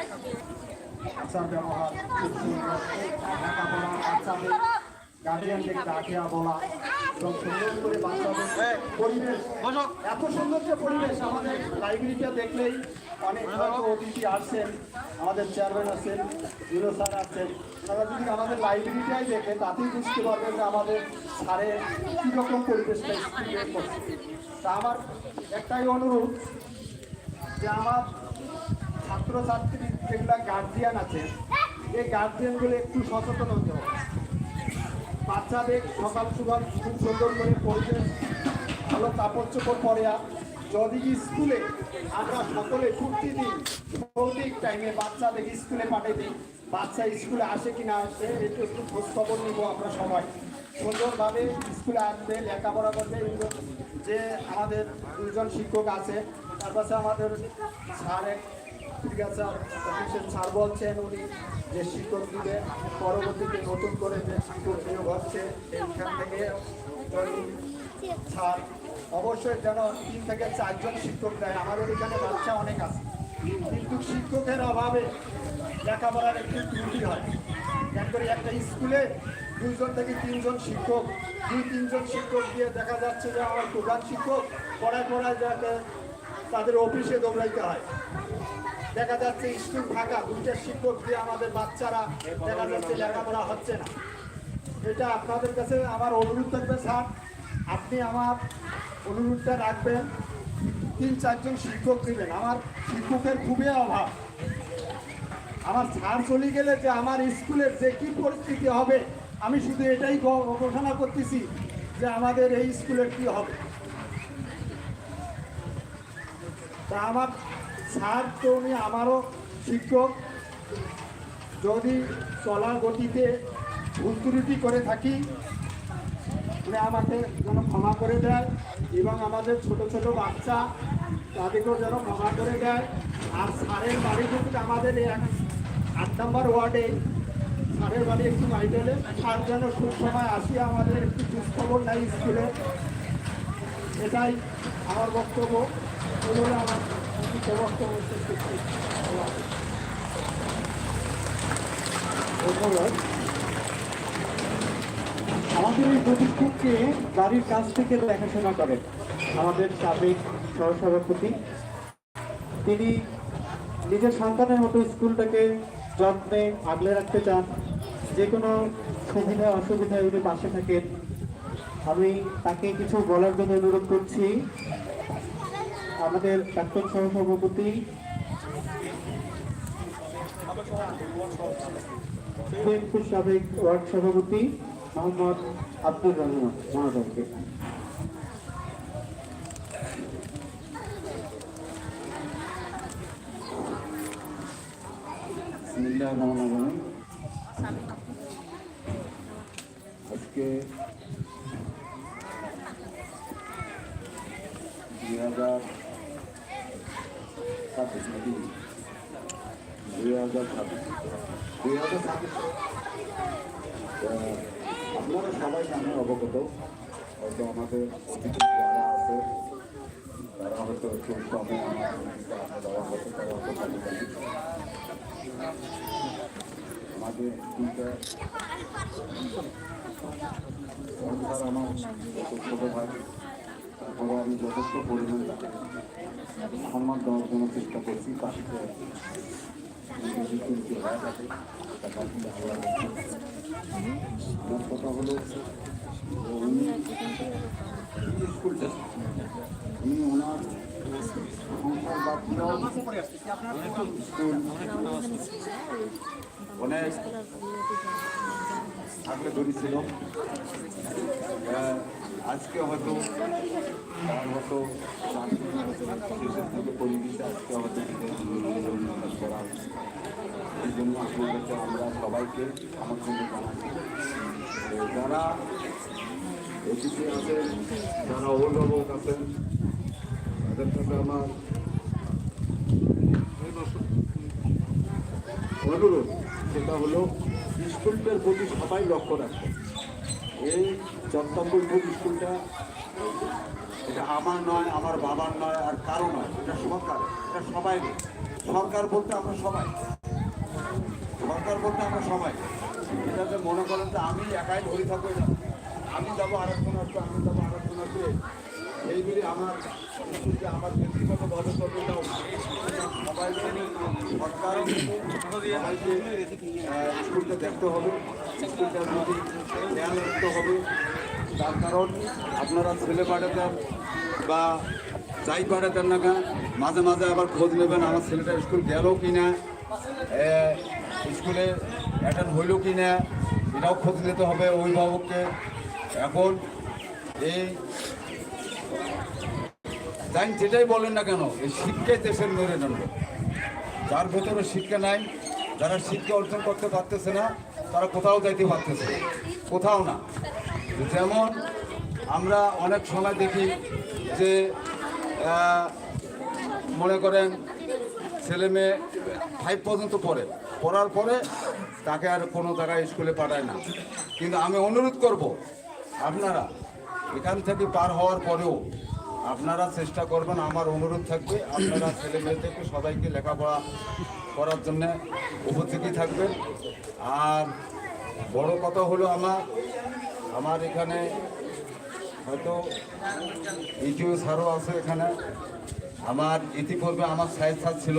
আচার ব্যবহার খুব সুন্দর লেখাপড়া বাচ্চাদের গার্জিয়ানদের ডাকিয়া সুন্দর করে বাচ্চাদের পরিবেশ এত সুন্দর যে পরিবেশ আমাদের লাইব্রেরিটা দেখলেই অনেক অতিথি আসছেন আমাদের চেয়ারম্যান আছেন জিরো স্যার আছেন তারা যদি আমাদের লাইব্রেরিটাই দেখে তাতেই বুঝতে পারবেন যে আমাদের স্যারের কীরকম পরিবেশটা তা আমার একটাই অনুরোধ যে আমার ছাত্রছাত্রী যেগুলা গার্জিয়ান আছে, এই গার্জিয়ানগুলো একটু সচেতন হতে হবে। বাচ্চাদের সকাল সকাল খুব সুন্দর করে পরিবেশ ভালো কাপড় চোপড় পরেয়া যদি স্কুলে আমরা সকলে ছুটি দিই সঠিক টাইমে বাচ্চাদের স্কুলে পাঠিয়ে দিই, বাচ্চা স্কুলে আসে কি না আসে একটু একটু খোঁজ খবর নিব আমরা সবাই। সুন্দরভাবে স্কুলে আসবে, লেখাপড়া করবে, যে আমাদের দুজন শিক্ষক আছে তার পাশে আমাদের স্যার ঠিক আছে অফিসের স্যার বলছেন উনি যে শিক্ষক দিবে। পরবর্তীতে নতুন করে যে শিক্ষক নিয়োগ হচ্ছে সেইখান থেকে স্যার অবশ্যই যেন তিন থেকে চারজন শিক্ষক দেয়। আমাদের এখানে বাচ্চা অনেক আছে। কিন্তু শিক্ষকের অভাবে লেখাপড়ার একটু ত্রুটি হয়। কেন করে একটা স্কুলে দুইজন থেকে তিনজন শিক্ষক, দুই তিনজন শিক্ষক দিয়ে দেখা যাচ্ছে যে আমার প্রধান শিক্ষক পড়ায় পড়ায় যাতে তাদের অফিসে দৌড়াইতে হয়। দেখা যাচ্ছে স্কুল ফাঁকা, দুইটা শিক্ষক দিয়ে আমাদের বাচ্চারা দেখা যাচ্ছে লেখাপড়া হচ্ছে না। এটা আপনাদের কাছে আমার অনুরোধ থাকবে, স্যার। আপনি আমার অনুরোধটা রাখবেন। তিন, চারজন শিক্ষক দিবেন। আমার শিক্ষকের খুবই অভাব। আমার ছাড় চলে গেলে যে আমার স্কুলের যে কি পরিস্থিতি হবে, আমি শুধু এটাই ঘোষণা করতেছি যে আমাদের এই স্কুলের কি হবে। তা আমার স্যার তো উনি আমারও শিক্ষক। যদি চলার গতিতে ভুল ত্রুটি করে থাকি, উনি আমাকে যেন ক্ষমা করে দেয় এবং আমাদের ছোট ছোট বাচ্চা তাদেরকেও যেন ক্ষমা করে দেয়। আর স্যারের বাড়ি কিন্তু আমাদের এক আট নম্বর ওয়ার্ডে, স্যারের বাড়ি একটু মাইডেলে, স্যার যেন খুব সময় আসি আমাদের একটু খবর নাই স্কুলে। এটাই আমার বক্তব্য। আমাদের এই প্রতিষ্ঠানকে বাড়ির কাছ থেকে দেখাশোনা করেন আমাদের সাবেক সহসভাপতি। তিনি নিজের সন্তানের মতো স্কুলটাকে যত্নে আগলে রাখতে চান। যে কোনো সুবিধা অসুবিধায় উনি পাশে থাকেন, আমি তাকে কিছু বলার জন্য অনুরোধ করছি। আমাদের প্রাক্তন সহসভাপতি সাবেক ওয়ার্ড সভাপতি মোহাম্মদ আব্দুর রহমান বিসমিল্লাহির আজকে দুই হাজার দুই হাজার আপনারা সবাই জানেন অবগত হয়তো আমাদের যারা আছে তারা হয়তো একটু কমে আমাদের সংসার আমার ছোটো ভাই তারপরে আমি যথেষ্ট পরিমাণ তাকে সম্মান দেওয়ার জন্য চেষ্টা করছি পাশে যদি কিন্তু হয় তাকে টাকা কিন্তু আল্লাহ রাখছে। আমার কথা হলো যে উনি এই স্কুলটা উনি ওনার সংসার বাদ দিয়েও স্কুল অনেক আগ্রহ ধরেছিল আজকে হয়তো তার মতো আজকে হয়তো এই জন্য আপনাদেরকে আমরা সবাইকে আমন্ত্রণ জানাচ্ছি। যারা অতিথি আছেন, যারা অভিভাবক আছেন, তাদের কাছে আমার অনুরোধ, সেটা হলো স্কুলটার প্রতি সবাই লক্ষ্য রাখবে এই চত্বরপুর স্কুলটা, এটা আমার নয়, আমার বাবার নয়, আর কারও নয়, এটা সরকার এটা সবাই সরকার বলতে আমরা সবাই। সরকার বলতে আমরা সবাই। এটাতে মনে করেন যে আমি একাই ধরে থাকব। আমি যাব আরেকজন আসবে, আমি যাব আরেকজন আসবে। এইগুলি আমার আমার স্কুলটা দেখতে হবে স্কুলটার ধ্যান রাখতে হবে তার কারণ আপনারা ছেলে পাঠাতেন বা যাই পাঠাতেন না কেন মাঝে মাঝে আবার খোঁজ নেবেন আমার ছেলেটা স্কুল গেল কি না স্কুলে অ্যাটেন্ড হইল কি না এটাও খোঁজ নিতে হবে অভিভাবককে এখন এই তাই যেটাই বলেন না কেন, এই শিক্ষাই দেশের মেরুদণ্ড। যার ভেতরে শিক্ষা নাই, যারা শিক্ষা অর্জন করতে পারতেছে না, তারা কোথাও যাইতে পারতেছে কোথাও না। যেমন আমরা অনেক সময় দেখি যে মনে করেন ছেলে মেয়ে ফাইভ পর্যন্ত পড়ে। পড়ার পরে তাকে আর কোনো জায়গায় স্কুলে পাঠায় না। কিন্তু আমি অনুরোধ করব আপনারা, এখান থেকে পার হওয়ার পরেও আপনারা চেষ্টা করবেন, আমার অনুরোধ থাকবে, আপনারা ছেলে মেয়েদেরকে সবাইকে লেখাপড়া করার জন্য উপযোগী থাকবেন আর বড় কথা হলো আমার আমার এখানে হয়তো ইটিও স্যারও আছে এখানে। আমার ইতিপূর্বে আমার সাহেব স্যার ছিল।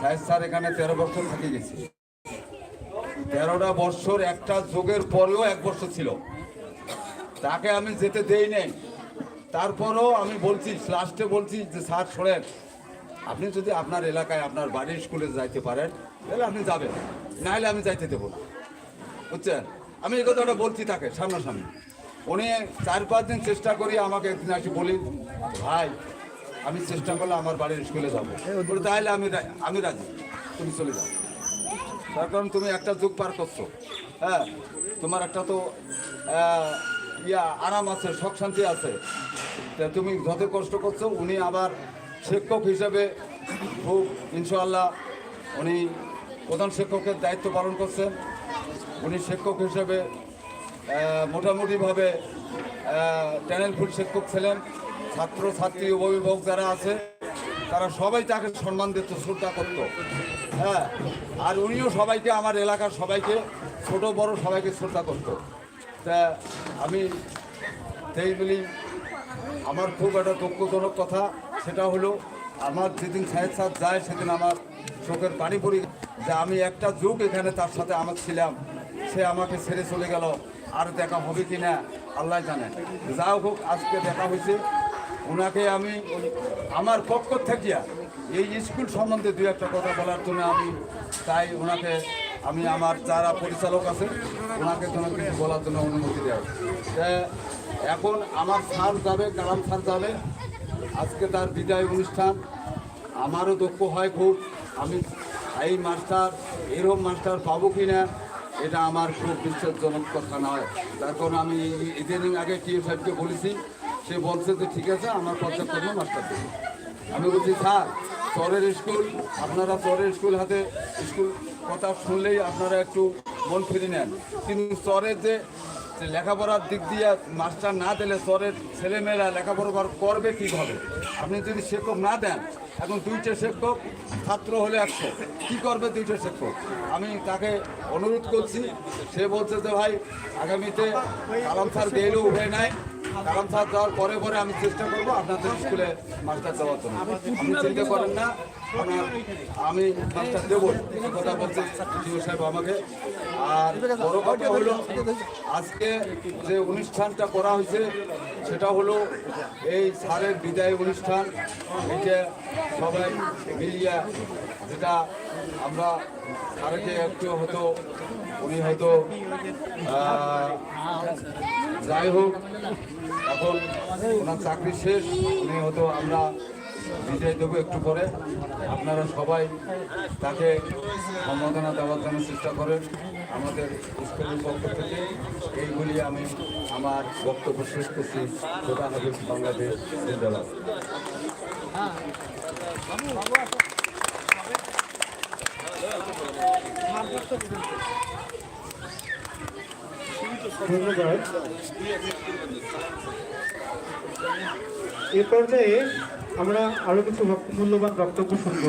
সাহেব স্যার এখানে তেরো বছর থেকে গেছে। তেরোটা বছর একটা যোগের পরেও এক বছর ছিল। তাকে আমি যেতে দেই নাই। তারপরেও আমি বলছি লাস্টে বলছি যে, স্যার, শোনেন, আপনি যদি আপনার এলাকায়, আপনার বাড়ির স্কুলে যাইতে পারেন, তাহলে আপনি যাবেন। নাহলে আমি যাইতে দেবো না। বুঝছেন? আমি এই কথাটা বলছি তাকে, সামনাসামনি। উনি চার, পাঁচ দিন চেষ্টা করি আমাকে একদিন আসি বলি, ভাই, আমি চেষ্টা করলে আমার বাড়ির স্কুলে যাব। তাহলে আমি আমি রাজি, তুমি চলে যাও। তার কারণ তুমি একটা যুগ পার করছ। হ্যাঁ তোমার একটা তো ইয়া, আরাম আছে শখ শান্তি আছে। তুমি যত কষ্ট করছ, উনি আবার শিক্ষক হিসেবে খুব, ইনশাআল্লাহ, উনি প্রধান শিক্ষকের দায়িত্ব পালন করছেন। উনি শিক্ষক হিসেবে মোটামুটিভাবে ট্যানেল ফুল শিক্ষক ছিলেন। ছাত্র ছাত্রী অভিভাবক যারা আছে, তারা সবাই তাকে সম্মান দিত, শ্রদ্ধা করত। হ্যাঁ আর উনিও সবাইকে, আমার এলাকার সবাইকে, ছোট বড় সবাইকে শ্রদ্ধা করত। তা আমি সেই বলি, আমার খুব একটা দুঃখজনক কথা, সেটা হলো আমার যেদিন সাহেব সাহেব যায়, সেদিন আমার চোখের পানি পড়ি যে আমি একটা যুগ এখানে তার সাথে আমার ছিলাম, সে আমাকে ছেড়ে চলে গেল, আর দেখা হবে কি না, আল্লাহ জানে। যা হোক, আজকে দেখা হয়েছে। ওনাকে আমি, আমার পক্ষ থেকে এই স্কুল সম্বন্ধে দু একটা কথা বলার জন্য আমি তাই ওনাকে আমি আমার যারা পরিচালক আছে, ওনাকে জন্য কিছু বলার জন্য অনুমতি দেওয়া এখন আমার স্যার যাবে কালাম স্যার যাবে, আজকে তার বিদায় অনুষ্ঠান। আমারও দক্ষ হয় খুব, আমি এই মাস্টার এরকম মাস্টার পাবো কি না এটা আমার খুব বিশ্বাসজনক কথা নয়। তার কারণ আমি ইদানিং আগে টিএ সাহেবকে বলেছি, সে বলছে যে ঠিক আছে, আমার পর্যাপ্ত মাস্টার দেবো। আমি বলছি, স্যার, চরের স্কুল, আপনারা চরের স্কুল হাতে, স্কুল কথা শুনলেই আপনারা একটু মন ফিরে নেন। কিন্তু চরের যে লেখাপড়ার দিক দিয়ে মাস্টার না দিলে চরের ছেলেমেয়েরা লেখাপড়া করবে কীভাবে? আপনি যদি শিক্ষক না দেন, এখন দুইটা শিক্ষক ছাত্র হলে একশো। কী করবে দুইটা শিক্ষক? আমি তাকে অনুরোধ করছি, সে বলছে যে ভাই, আগামীতে কালাম স্যার গেলেও উঠে নাই। কালাম স্যার যাওয়ার পরে পরে আমি চেষ্টা করব আপনাদের স্কুলে মাস্টার দেওয়ার জন্য। আপনি চিন্তা করেন না আমি মাস্টার দেবো কথা বলছে জিও সাহেব আমাকে। আর বড় কথা হলো আজকে যে অনুষ্ঠানটা করা হয়েছে সেটা হলো এই স্যারের বিদায় অনুষ্ঠান। এটা সবাই মিলিয়ে যেটা আমরা স্যারকে একটু হয়তো উনি হয়তো যাই হোক, এখন ওনার চাকরি শেষ, উনি হয়তো আমরা বিদায় দেবো একটু পরে। আপনারা সবাই তাকে সম্বোধনা দেওয়ার জন্য চেষ্টা করেন আমাদের স্কুলের পক্ষ থেকে। এইগুলি আমি আমার বক্তব্য শেষ করছি। খোদা হাফিজ বাংলাদেশ জিন্দাবাদ। এ পর্যায়ে আমরা আরও কিছু মূল্যবান বক্তব্য শুনব।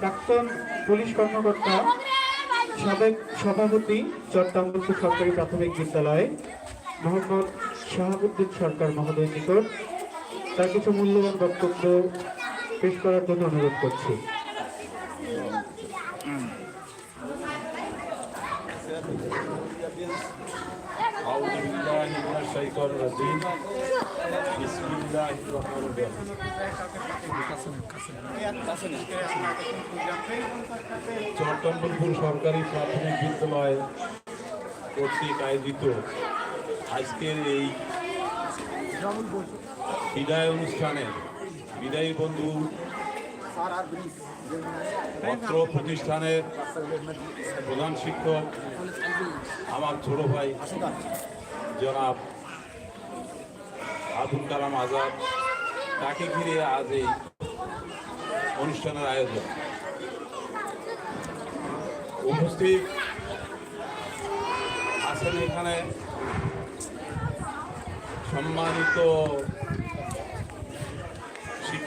প্রাক্তন পুলিশ কর্মকর্তা, সাবেক সভাপতি চট্টগ্রাম সরকারি প্রাথমিক বিদ্যালয়ে, মোহাম্মদ শাহাবুদ্দিন সরকার মহোদয়ের নিকট। তার কিছু মূল্যবান বক্তব্য পেশ করার জন্য অনুরোধ করছি أعوذ بالله من الشيطان الرجيم بسم الله الرحمن الرحيم চট্টগ্রামপুর সরকারি প্রাথমিক বিদ্যালয় কর্তৃক আয়োজিত আজকের এই বিদায় অনুষ্ঠানে বিদায়ী বন্ধু, পত্র প্রতিষ্ঠানের প্রধান শিক্ষক, আমার ছোট ভাই, জনাব আবুল কালাম আজাদ। তাকে ঘিরে আজ এই অনুষ্ঠানের আয়োজন। উপস্থিত আছেন এখানে সম্মানিত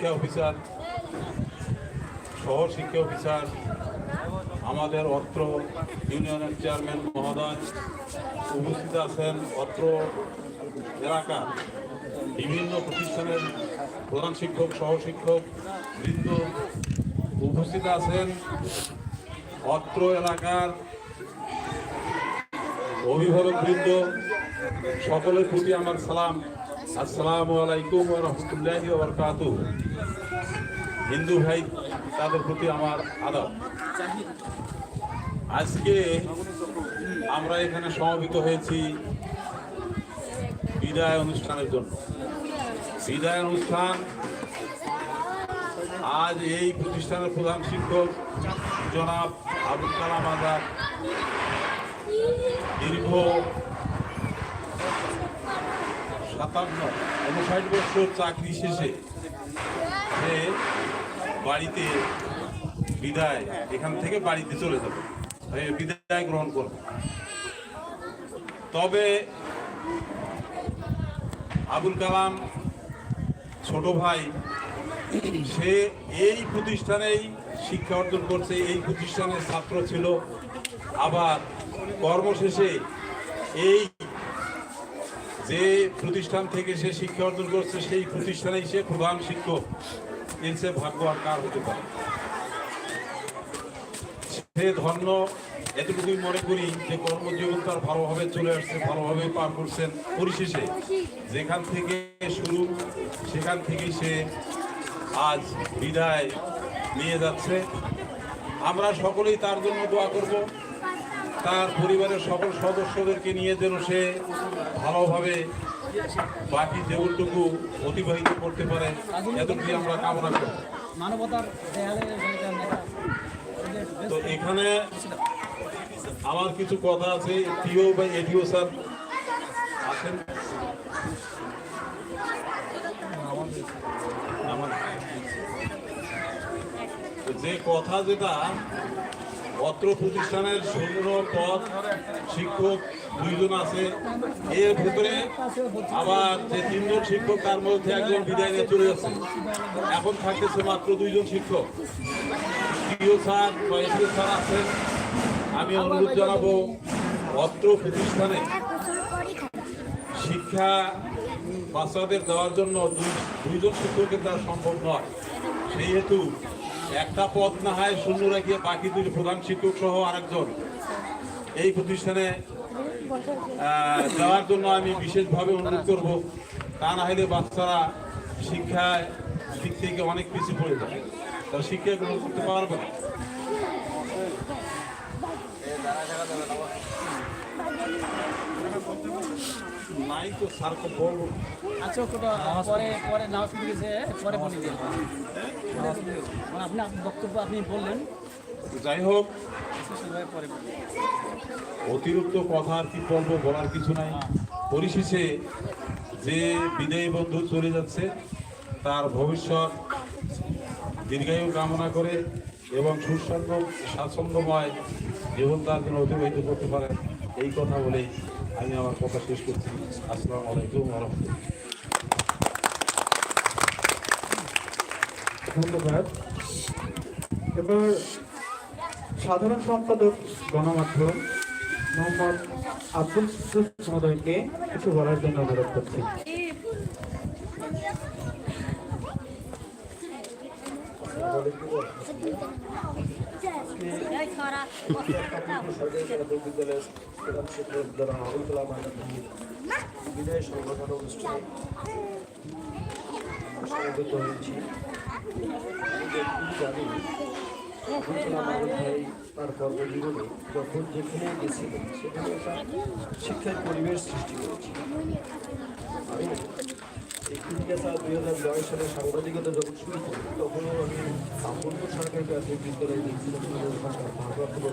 শিক্ষা অফিসার সহ শিক্ষা অফিসার আমাদের অত্র ইউনিয়নের চেয়ারম্যান মহোদয় উপস্থিত আছেন অত্র এলাকার বিভিন্ন প্রতিষ্ঠানের প্রধান শিক্ষক সহ শিক্ষক বৃন্দ উপস্থিত আছেন। অত্র এলাকার অভিভাবক বৃন্দ, সকলের প্রতি আমার সালাম। আসসালামু আলাইকুম রহমতুল্লাহ বরকাত হিন্দু ভাই, তাদের প্রতি আমার আদর। আজকে আমরা এখানে সমবেত হয়েছি বিদায় অনুষ্ঠানের জন্য। বিদায় অনুষ্ঠান আজ এই প্রতিষ্ঠানের প্রধান শিক্ষক জনাব আবুল কালাম আজাদ। দীর্ঘ সাতান্ন উনষাট বছর চাকরি শেষে বাড়িতে বিদায়, এখান থেকে বাড়িতে চলে যাবে। বিদায় গ্রহণ করবে। তবে আবুল কালাম ছোট ভাই, সে এই প্রতিষ্ঠানেই শিক্ষা অর্জন করছে, এই প্রতিষ্ঠানের ছাত্র ছিল। আবার কর্মশেষে এই যে প্রতিষ্ঠান থেকে সে শিক্ষা অর্জন করছে, সেই প্রতিষ্ঠানেই সে প্রধান শিক্ষক। এর সে ভাগ্য আর কার হতে পারে? সে ধন্য, এতটুকুই মনে করি যে কর্মজীবন তার ভালোভাবে চলে আসছে, ভালোভাবে পার করছেন পরিশেষে। যেখান থেকে শুরু, সেখান থেকে সে আজ বিদায় নিয়ে যাচ্ছে। আমরা সকলেই তার জন্য দোয়া করব। তার পরিবারের সকল সদস্যদেরকে নিয়ে যেন সে ভালোভাবে বাকি জীবনটুকু অতিবাহিত করতে পারে এতটুকুই আমরা কামনা করব মানবতার তো এখানে আমার কিছু কথা আছে টিও বা এডিও স্যার আছেন? যে কথা যেটা অত্র প্রতিষ্ঠানের শূন্য পদ শিক্ষক দুইজন আছে। এর ভিতরে আবার যে তিনজন শিক্ষক, তার মধ্যে একজন বিদায় নিয়ে চলে যাচ্ছে এখন থাকতেছে মাত্র দুইজন শিক্ষক। প্রিয় স্যার এসিও স্যার আছেন। আমি অনুরোধ জানাব অত্র প্রতিষ্ঠানে শিক্ষা বাচ্চাদের দেওয়ার জন্য দুই- দুইজন শিক্ষকের দ্বারা সম্ভব নয়। সেই হেতু একটা পদ না হয় শূন্য রেখে বাকি দুই প্রধান শিক্ষক সহ আরেকজন এই প্রতিষ্ঠানে যাওয়ার জন্য আমি বিশেষভাবে অনুরোধ করব। তা না হলে বাচ্চারা শিক্ষায়, দিক থেকে অনেক পিছিয়ে পড়ে যাবে। তারা শিক্ষা গ্রহণ করতে পারবে না। নাই তো স্যারকে বলব আচ্ছা ওটা পরে পরে নাও শুনে গেছে পরে বলে দিন মানে আপনি বক্তব্য আপনি বললেন। যাই হোক পরে অতিরিক্ত কথা আর কি বলব বলার কিছু নাই। পরিশেষে যে বিদায়ী বন্ধু চলে যাচ্ছে তার ভবিষ্যৎ দীর্ঘায়ু কামনা করে এবং সুস্বাস্থ্য স্বাচ্ছন্দ্যময় জীবন তার জন্য অতিবাহিত করতে পারেন এই কথা বলেই আমি আমার কথা শেষ করছি। আসসালামু আলাইকুম ধন্যবাদ। এবার সাধারণ সম্পাদক, গণমাধ্যম মোহাম্মদ আব্দুল মহোদয়কে কিছু বলার জন্য অনুরোধ করছি। বিদ্যালয়ের প্রধান বিদায় সংগঠন অনুষ্ঠানে সমবেত হয়েছি তার কর্মজীবনে যখন যেখানে গেছিলেন সেখানে একটা শিক্ষার পরিবেশ সৃষ্টি করেছিল আমি এই জিজ্ঞাসা দুই হাজার নয় সালে সাংবাদিকতা যখন শুরু করি তখনও আমি সম্পূর্ণ সরকারি প্রাথমিক বিদ্যালয়ে দেখছিলাম ভারপ্রাপ্ত